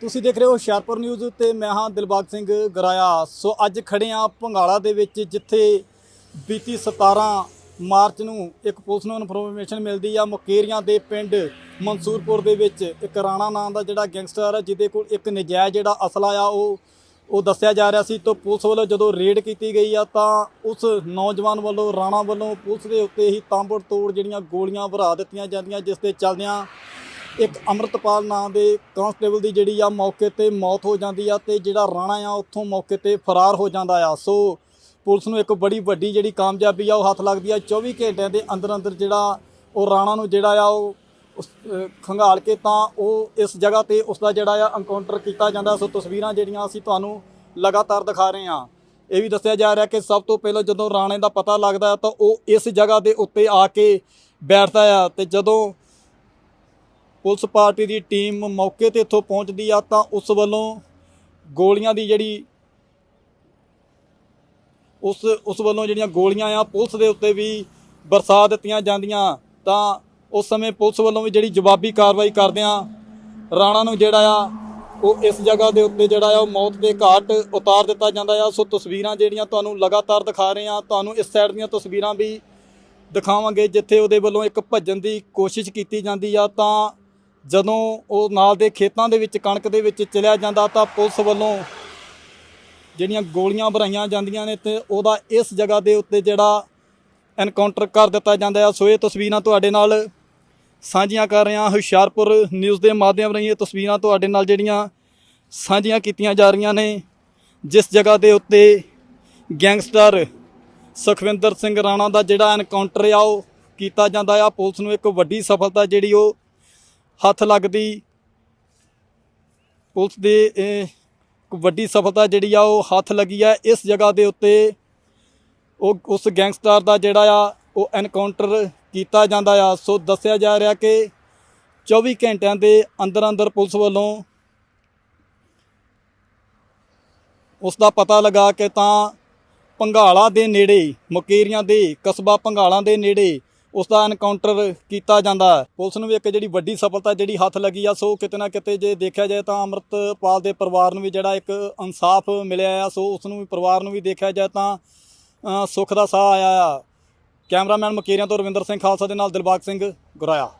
ਤੁਸੀਂ ਦੇਖ ਰਹੇ ਹੋ ਹੁਸ਼ਿਆਰਪੁਰ ਨਿਊਜ਼ ਤੇ ਮੈਂ ਹਾਂ ਦਿਲਬਾਗ ਸਿੰਘ ਗਰਾਇਆ। ਸੋ ਅੱਜ ਖੜੇ ਆ ਭੰਗਾਲਾ ਦੇ ਵਿੱਚ, ਜਿੱਥੇ ਬੀਤੀ 17 ਮਾਰਚ ਨੂੰ ਇੱਕ ਪੁਲਿਸ ਨੂੰ ਇਨਫੋਰਮੇਸ਼ਨ ਮਿਲਦੀ ਆ। ਮੁਕੇਰੀਆਂ ਦੇ ਪਿੰਡ ਮਨਸੂਰਪੁਰ ਦੇ ਵਿੱਚ ਇੱਕ ਰਾਣਾ ਨਾਂ ਦਾ ਜਿਹੜਾ ਗੈਂਗਸਟਰ ਆ, ਜਿਹਦੇ ਕੋਲ ਇੱਕ ਨਜਾਇਜ਼ ਜਿਹੜਾ ਅਸਲਾ ਆ, ਉਹ ਉਹ ਦੱਸਿਆ ਜਾ ਰਿਹਾ ਸੀ। ਤੋਂ ਪੁਲਿਸ ਵੱਲੋਂ ਜਦੋਂ ਰੇਡ ਕੀਤੀ ਗਈ ਆ, ਤਾਂ ਉਸ ਨੌਜਵਾਨ ਵੱਲੋਂ, ਰਾਣਾ ਵੱਲੋਂ ਪੁਲਿਸ ਦੇ ਉੱਤੇ ਹੀ ਤਾਂਬੜ ਤੋੜ ਜਿਹੜੀਆਂ ਗੋਲੀਆਂ ਭਰਾ ਦਿੱਤੀਆਂ ਜਾਂਦੀਆਂ, ਜਿਸ ਦੇ ਚੱਲਦਿਆਂ ਇੱਕ ਅੰਮ੍ਰਿਤਪਾਲ ਨਾਂ ਦੇ ਕਾਂਸਟੇਬਲ ਦੀ ਜਿਹੜੀ ਆ ਮੌਕੇ ਤੇ ਮੌਤ ਹੋ ਜਾਂਦੀ ਆ ਤੇ ਜਿਹੜਾ ਰਾਣਾ ਆ ਉੱਥੋਂ ਮੌਕੇ ਤੇ ਫਰਾਰ ਹੋ ਜਾਂਦਾ ਆ। ਸੋ ਪੁਲਿਸ ਨੂੰ ਇੱਕ ਬੜੀ ਵੱਡੀ ਜਿਹੜੀ ਕਾਮਯਾਬੀ ਆ ਉਹ ਹੱਥ ਲੱਗਦੀ ਆ। 24 ਘੰਟਿਆਂ ਦੇ ਅੰਦਰ ਅੰਦਰ ਜਿਹੜਾ ਉਹ ਰਾਣਾ ਨੂੰ ਜਿਹੜਾ ਆ ਉਹ ਉਸ, ਅਹ, ਖੰਗਾਲ ਕੇ ਤਾਂ ਉਹ ਇਸ ਜਗ੍ਹਾ ਤੇ ਉਸ ਦਾ ਜਿਹੜਾ ਆ ਐਨਕਾਊਂਟਰ ਕੀਤਾ ਜਾਂਦਾ। ਸੋ ਤਸਵੀਰਾਂ ਜਿਹੜੀਆਂ ਅਸੀਂ ਤੁਹਾਨੂੰ ਲਗਾਤਾਰ ਦਿਖਾ ਰਹੇ ਹਾਂ। ਇਹ ਵੀ ਦੱਸਿਆ ਜਾ ਰਿਹਾ ਕਿ ਸਭ ਤੋਂ ਪਹਿਲਾਂ ਜਦੋਂ ਰਾਣੇ ਦਾ ਪਤਾ ਲੱਗਦਾ ਤਾਂ ਉਹ ਇਸ ਜਗ੍ਹਾ ਦੇ ਉੱਤੇ ਆ ਕੇ ਬੈਠਦਾ ਆ ਤੇ ਜਦੋਂ ਪੁਲਿਸ ਪਾਰਟੀ ਦੀ ਟੀਮ ਮੌਕੇ ਤੇ ਇੱਥੋਂ ਪਹੁੰਚਦੀ ਆ ਤਾਂ ਉਸ ਵੱਲੋਂ ਗੋਲੀਆਂ ਦੀ ਜਿਹੜੀ ਉਸ ਉਸ ਵੱਲੋਂ ਜਿਹੜੀਆਂ ਗੋਲੀਆਂ ਆ, ਪੁਲਿਸ ਦੇ ਉੱਤੇ ਵੀ ਬਰਸਾ ਦਿੱਤੀਆਂ ਜਾਂਦੀਆਂ। ਤਾਂ ਉਸ ਸਮੇਂ ਪੁਲਿਸ ਵੱਲੋਂ ਵੀ ਜਿਹੜੀ ਜਵਾਬੀ ਕਾਰਵਾਈ ਕਰਦਿਆਂ ਰਾਣਾ ਨੂੰ ਜਿਹੜਾ ਆ, ਉਹ ਇਸ ਜਗ੍ਹਾ ਦੇ ਉੱਤੇ ਜਿਹੜਾ ਆ, ਉਹ ਮੌਤ ਦੇ ਘਾਟ ਉਤਾਰ ਦਿੱਤਾ ਜਾਂਦਾ ਆ। ਸੋ ਤਸਵੀਰਾਂ ਜਿਹੜੀਆਂ ਤੁਹਾਨੂੰ ਲਗਾਤਾਰ ਦਿਖਾ ਰਹੇ ਆ, ਤੁਹਾਨੂੰ ਇਸ ਸਾਈਡ ਦੀਆਂ ਤਸਵੀਰਾਂ ਵੀ ਦਿਖਾਵਾਂਗੇ, ਜਿੱਥੇ ਉਹਦੇ ਵੱਲੋਂ ਇੱਕ ਭੱਜਣ ਦੀ ਕੋਸ਼ਿਸ਼ ਕੀਤੀ ਜਾਂਦੀ ਆ। ਤਾਂ ਜਦੋਂ ਉਹ ਨਾਲ ਦੇ ਖੇਤਾਂ ਦੇ ਵਿੱਚ, ਕਣਕ ਦੇ ਵਿੱਚ ਚਲਿਆ ਜਾਂਦਾ ਤਾਂ ਪੁਲਿਸ ਵੱਲੋਂ ਜਿਹੜੀਆਂ ਗੋਲੀਆਂ ਭਰਾਈਆਂ ਜਾਂਦੀਆਂ ਨੇ ਤੇ ਉਹਦਾ ਇਸ ਜਗ੍ਹਾ ਦੇ ਉੱਤੇ ਜਿਹੜਾ ਐਨਕਾਊਂਟਰ ਕਰ ਦਿੱਤਾ ਜਾਂਦਾ ਹੈ। ਸੋ ਇਹ ਤਸਵੀਰਾਂ ਤੁਹਾਡੇ ਨਾਲ ਸਾਂਝੀਆਂ ਕਰ ਰਿਹਾ ਹੁਸ਼ਿਆਰਪੁਰ ਨਿਊਜ਼ ਦੇ ਮਾਧਿਅਮ ਰਾਹੀਂ ਇਹ ਤਸਵੀਰਾਂ ਤੁਹਾਡੇ ਨਾਲ ਜਿਹੜੀਆਂ ਸਾਂਝੀਆਂ ਕੀਤੀਆਂ ਜਾ ਰਹੀਆਂ ਨੇ, ਜਿਸ ਜਗ੍ਹਾ ਦੇ ਉੱਤੇ ਗੈਂਗਸਟਰ ਸੁਖਵਿੰਦਰ ਸਿੰਘ ਰਾਣਾ ਦਾ ਜਿਹੜਾ ਐਨਕਾਊਂਟਰ ਆ, ਉਹ ਕੀਤਾ ਜਾਂਦਾ ਆ। ਪੁਲਿਸ ਨੂੰ ਇੱਕ ਵੱਡੀ ਸਫਲਤਾ ਜਿਹੜੀ ਉਹ ਹੱਥ ਲੱਗਦੀ। ਪੁਲਿਸ ਦੇ ਵੱਡੀ ਸਫਲਤਾ ਜਿਹੜੀ ਆ, ਉਹ ਹੱਥ ਲੱਗੀ ਆ। ਇਸ ਜਗ੍ਹਾ ਦੇ ਉੱਤੇ ਉਹ, ਉਸ ਗੈਂਗਸਟਰ ਦਾ ਜਿਹੜਾ ਆ, ਉਹ ਐਨਕਾਊਂਟਰ ਕੀਤਾ ਜਾਂਦਾ ਆ। ਸੋ ਦੱਸਿਆ ਜਾ ਰਿਹਾ ਕਿ 24 ਘੰਟਿਆਂ ਦੇ ਅੰਦਰ ਅੰਦਰ ਪੁਲਿਸ ਵੱਲੋਂ ਉਸ ਦਾ ਪਤਾ ਲਗਾ ਕੇ ਤਾਂ ਪੰਘਾਲਾ ਦੇ ਨੇੜੇ, ਮੁਕੇਰੀਆਂ ਦੇ, ਕਸਬਾ ਪੰਘਾਲਾ ਦੇ ਨੇੜੇ ਉਸ ਦਾ ਐਨਕਾਊਂਟਰ ਕੀਤਾ ਜਾਂਦਾ ਹੈ। ਪੁਲਿਸ ਨੂੰ ਵੀ ਇੱਕ ਜਿਹੜੀ ਵੱਡੀ ਸਫਲਤਾ ਜਿਹੜੀ ਹੱਥ ਲੱਗੀ ਆ, ਸੋ ਕਿਤੇ ਨਾ ਕਿਤੇ ਜੇ ਦੇਖਿਆ ਜਾਏ ਤਾਂ ਅੰਮ੍ਰਿਤਪਾਲ ਦੇ ਪਰਿਵਾਰ ਨੂੰ ਵੀ ਜਿਹੜਾ ਇੱਕ ਇਨਸਾਫ ਮਿਲਿਆ ਆ, ਸੋ ਉਸ ਨੂੰ ਵੀ ਪਰਿਵਾਰ ਨੂੰ ਵੀ ਦੇਖਿਆ ਜਾਏ ਤਾਂ ਸੁੱਖ ਦਾ ਸਾਹ ਆਇਆ ਆ। ਕੈਮਰਾਮੈਨ ਮੁਕੇਰੀਆਂ ਤੋਂ ਰਵਿੰਦਰ ਸਿੰਘ ਖਾਲਸਾ ਦੇ ਨਾਲ ਦਿਲਬਾਗ ਸਿੰਘ ਗੁਰਾਇਆ।